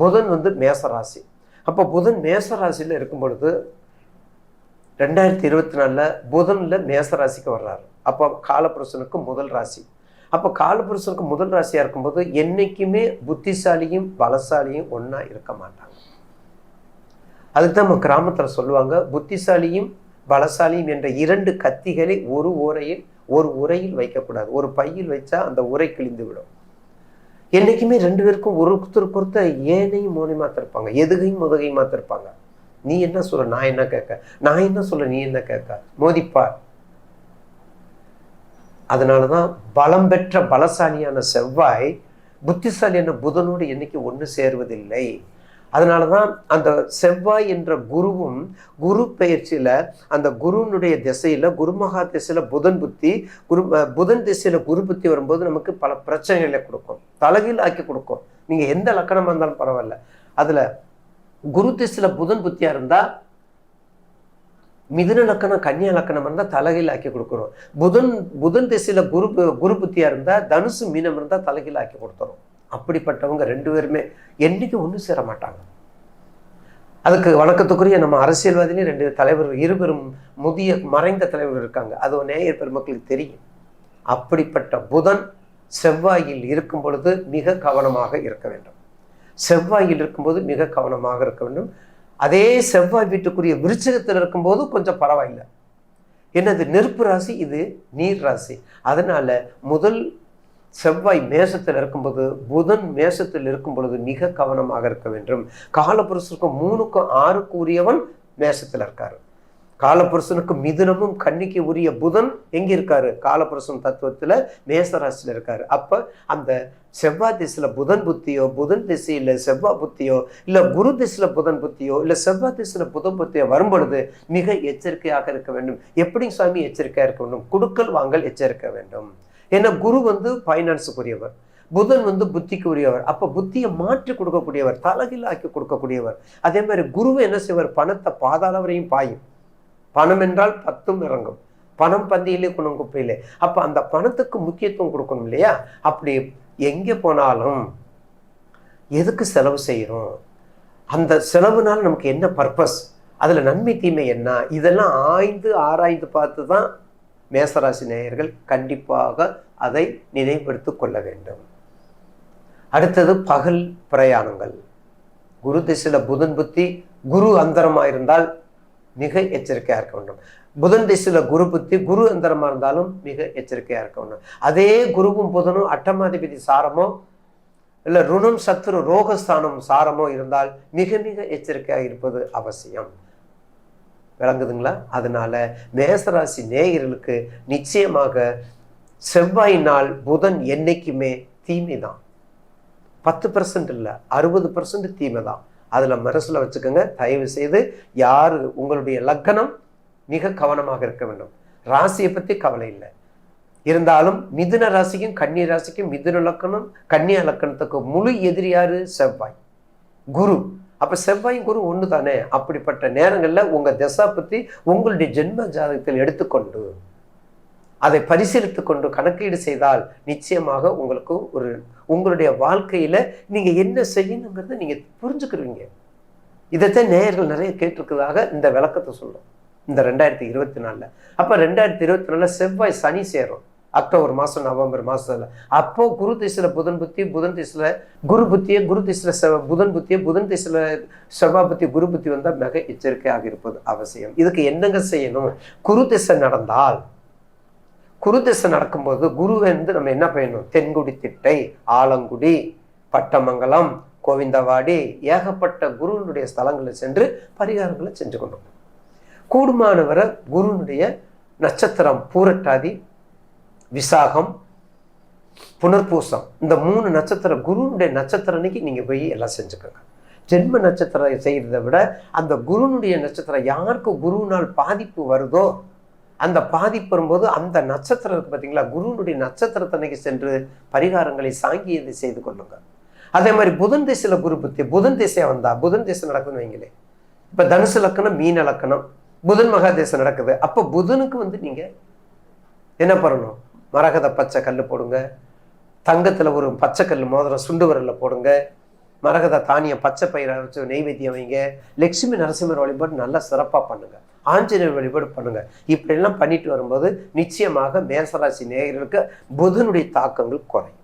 புதன் வந்து மேச ராசி அப்போ புதன் மேச ராசியில் இருக்கும் பொழுது ரெண்டாயிரத்தி இருபத்தி நாலில் புதனில் மேச ராசிக்கு வர்றாரு. அப்போ காலபுருஷனுக்கு முதல் ராசி. அப்போ காலபுருஷனுக்கு முதல் ராசியாக இருக்கும்போது என்றைக்குமே புத்திசாலியும் பலசாலியும் ஒன்றா இருக்க மாட்டாங்க. அதுக்கு தான் நம்ம கிராமத்தில் சொல்லுவாங்க புத்திசாலியும் பலசாலியும் என்ற இரண்டு கத்திகளை ஒரு உரையில் ஒரு உரையில் வைக்கக்கூடாது. ஒரு பையில் வைச்சா அந்த உரை கிழிந்து விடும் என்றைக்குமே ரெண்டு பேருக்கும் ஒருத்தருக்கு ஒருத்தர் ஏனையும் மோனியமாக இருப்பாங்க எதுகையும் முதுகையுமா திருப்பாங்க நீ என்ன சொல்ல நான் என்ன கேட்க? நான் என்ன சொல்ல? நீ என்ன கேட்க? மோதிப்பார் அதனாலதான் பலம் பெற்ற பலசாலியான செவ்வாய் புத்திசாலியான புதனோடு என்னைக்கு ஒன்று சேருவதில்லை. அதனால தான் அந்த செவ்வாய் என்ற குருவும் குரு பெயர்ச்சியில் அந்த குருனுடைய திசையில் குருமகா திசையில் புதன் புத்தி குரு புதன் திசையில் குரு புத்தி வரும்போது நமக்கு பல பிரச்சனைகளை கொடுக்கும். தலைகீழ் ஆக்கி கொடுக்கும். நீங்கள் எந்த லக்கணமாக இருந்தாலும் பரவாயில்ல. அதில் குரு திசையில் புதன் புத்தியாக இருந்தால் மிதுன லக்கணம் கன்னியா லக்கணம் இருந்தால் தலைகீழ் ஆக்கி கொடுக்குறோம் புதன் புதன் திசையில் குரு குரு புத்தியாக இருந்தால் தனுசு மீனம் இருந்தால் தலைகீழ் ஆக்கி கொடுத்துரும். அப்படிப்பட்டவங்க ரெண்டு பேருமே என்றைக்கும் ஒன்று சேர மாட்டாங்க. அதுக்கு வணக்கத்துக்குரிய நம்ம அரசியல்வாதிலையும் ரெண்டு தலைவர்கள் இருபெரும் முதிய மறைந்த தலைவர்கள் இருக்காங்க. அது நேயர் பெருமக்களுக்கு தெரியும். அப்படிப்பட்ட புதன் செவ்வாயில் இருக்கும் பொழுது மிக கவனமாக இருக்க வேண்டும். செவ்வாயில் இருக்கும்போது மிக கவனமாக இருக்க வேண்டும். அதே செவ்வாய் வீட்டுக்குரிய விருச்சகத்தில் இருக்கும்போது கொஞ்சம் பரவாயில்லை. என்னது? நெருப்பு ராசி இது நீர் ராசி. அதனால முதல் செவ்வாய் மேசத்தில் இருக்கும்போது புதன் மேசத்தில் இருக்கும் பொழுது மிக கவனமாக இருக்க வேண்டும். காலபுருஷனுக்கும் மூணுக்கும் ஆறுக்கு உரியவன் மேசத்தில் இருக்கார். காலபுருஷனுக்கு மிதுனமும் கன்னிக்கு உரிய புதன் எங்க இருக்காரு? காலபுருஷன் தத்துவத்துல மேசராசியில் இருக்காரு. அப்ப அந்த செவ்வாய் திசையில புதன் புத்தியோ புதன் திசையில செவ்வாய் புத்தியோ இல்ல குரு திசையில புதன் புத்தியோ இல்ல செவ்வாய் திசையில புதன் புத்தியோ வரும்பொழுது மிக எச்சரிக்கையாக இருக்க வேண்டும். எப்படி சுவாமி எச்சரிக்கையாக இருக்க வேண்டும். குடுக்கல் வாங்கல் எச்சரிக்க வேண்டும். ஏன்னா குரு வந்து ஃபைனான்ஸுக்குரியவர் புதன் வந்து புத்திக்கு உரியவர். அப்போ புத்தியை மாற்றி கொடுக்கக்கூடியவர் தலைகீழ் ஆக்கி கொடுக்கக்கூடியவர். அதே மாதிரி குருவை என்ன செய்வார்? பணத்தை பாதாள வரையும் பாயும். பணம் என்றால் பத்தும் இறங்கும். பணம் பந்தியிலே குணம் குப்பையிலே. அப்போ அந்த பணத்துக்கு முக்கியத்துவம் கொடுக்கணும் இல்லையா? அப்படி எங்கே போனாலும் எதுக்கு செலவு செய்கிறோம் அந்த செலவுனால நமக்கு என்ன பர்பஸ் அதில் நன்மை தீமை என்ன? இதெல்லாம் ஆய்ந்து ஆராய்ந்து பார்த்து தான் மேசராசி நேயர்கள் கண்டிப்பாக அதை நினைவுபடுத்தி கொள்ள வேண்டும். அடுத்தது பகல் பிரயாணங்கள். குரு திசையில் புதன் புத்தி குரு அந்தரமா இருந்தால் மிக எச்சரிக்கையாக இருக்க வேண்டும். புதன் திசையில் குரு புத்தி குரு அந்தரமாக இருந்தாலும் மிக எச்சரிக்கையாக இருக்க வேண்டும். அதே குருவும் புதனும் அட்டமாதிபதி சாரமோ இல்லை ருணம் சத்துரு ரோகஸ்தானம் சாரமோ இருந்தால் மிக மிக எச்சரிக்கையாக இருப்பது அவசியம். விளங்குதுங்களா? அதனால மேசராசி நேயர்களுக்கு நிச்சயமாக செவ்வாய் நாள் புதன் என்றைக்குமே தீமை தான். பத்து பர்சன்ட் இல்லை அறுபது பர்சன்ட் தீமை தான். அதில் மனசில் வச்சுக்கோங்க தயவு செய்து யார் உங்களுடைய லக்கணம் மிக கவனமாக இருக்க வேண்டும். ராசியை பற்றி கவலை இல்லை. இருந்தாலும் மிதுன ராசிக்கும் கன்னி ராசிக்கும் மிதுன லக்கணம் கன்னியா லக்கணத்துக்கு முழு எதிரியாரு செவ்வாய். குரு. அப்போ செவ்வாய் குரு ஒன்று தானே அப்படிப்பட்ட நேரங்களில் உங்கள் திசா பற்றி உங்களுடைய ஜென்ம ஜாதகத்தில் எடுத்துக்கொண்டு அதை பரிசீலித்து கொண்டு கணக்கீடு செய்தால் நிச்சயமாக உங்களுக்கு ஒரு உங்களுடைய வாழ்க்கையில் நீங்கள் என்ன செய்யணுங்கிறத நீங்கள் புரிஞ்சுக்கிருவீங்க. இதைத்தான் நேயர்கள் நிறைய கேட்டிருக்கிறதாக இந்த விளக்கத்தை சொல்லும். இந்த ரெண்டாயிரத்தி இருபத்தி நாலில். அப்போ ரெண்டாயிரத்தி இருபத்தி நாலில் செவ்வாய் சனி சேரும். அக்டோபர் மாதம் நவம்பர் மாதத்தில் அப்போ குரு திசையில புதன் புத்தி புதன் திசையில் குரு புத்தியை குரு திசையில் செவ புதன் புத்தியை புதன் திசையில் செவ்வாய் புத்தி குரு புத்தி வந்தால் மிக எச்சரிக்கையாக இருப்பது அவசியம். இதுக்கு என்னங்க செய்யணும்? குரு திசை நடந்தால் குரு திசை நடக்கும்போது குரு வந்து நம்ம என்ன பண்ணணும்? தென்குடி திட்டை ஆலங்குடி பட்டமங்கலம் கோவிந்தவாடி ஏகப்பட்ட குருனுடைய ஸ்தலங்களில் சென்று பரிகாரங்களை செஞ்சு கொண்டோம் கூடுமானவரை குருனுடைய நட்சத்திரம் பூரட்டாதி விசாகம் புனர்பூசம். இந்த மூணு நட்சத்திரம் குருனுடைய நட்சத்திரம் அன்னைக்கு நீங்கள் போய் எல்லாம் செஞ்சுக்கோங்க. ஜென்ம நட்சத்திரம் செய்கிறத விட அந்த குருனுடைய நட்சத்திரம் யாருக்கு குருவினால் பாதிப்பு வருதோ அந்த பாதிப்பு வரும்போது அந்த நட்சத்திரம் பார்த்தீங்களா குருனுடைய நட்சத்திரத்தன்னைக்கு சென்று பரிகாரங்களை சாங்கியதை செய்து கொள்ளுங்க. அதே மாதிரி புதன் திசையில் குரு புத்தி புதன் திசையாக வந்தால் புதன் திசை நடக்குதுன்னு வைங்களே இப்போ தனுசு லக்கணம் மீன லக்கணம் புதன் மகாதேசம் நடக்குது. அப்போ புதனுக்கு வந்து நீங்கள் என்ன பண்ணணும்? மரகத பச்சை கல் போடுங்க. தங்கத்தில் ஒரு பச்சை கல் மோதிரம் சுண்டு வரலில் போடுங்க. மரகத தானியம் பச்சை பயிரை வச்சு நெய்வேத்தியம் வைங்க. லட்சுமி நரசிம்மர் வழிபாடு நல்லா சிறப்பாக பண்ணுங்கள் ஆஞ்சநேயர் வழிபாடு பண்ணுங்க. இப்படியெல்லாம் பண்ணிட்டு வரும்போது நிச்சயமாக மேசராசி நேயர்களுக்கு புதனுடைய தாக்கங்கள் குறையும்.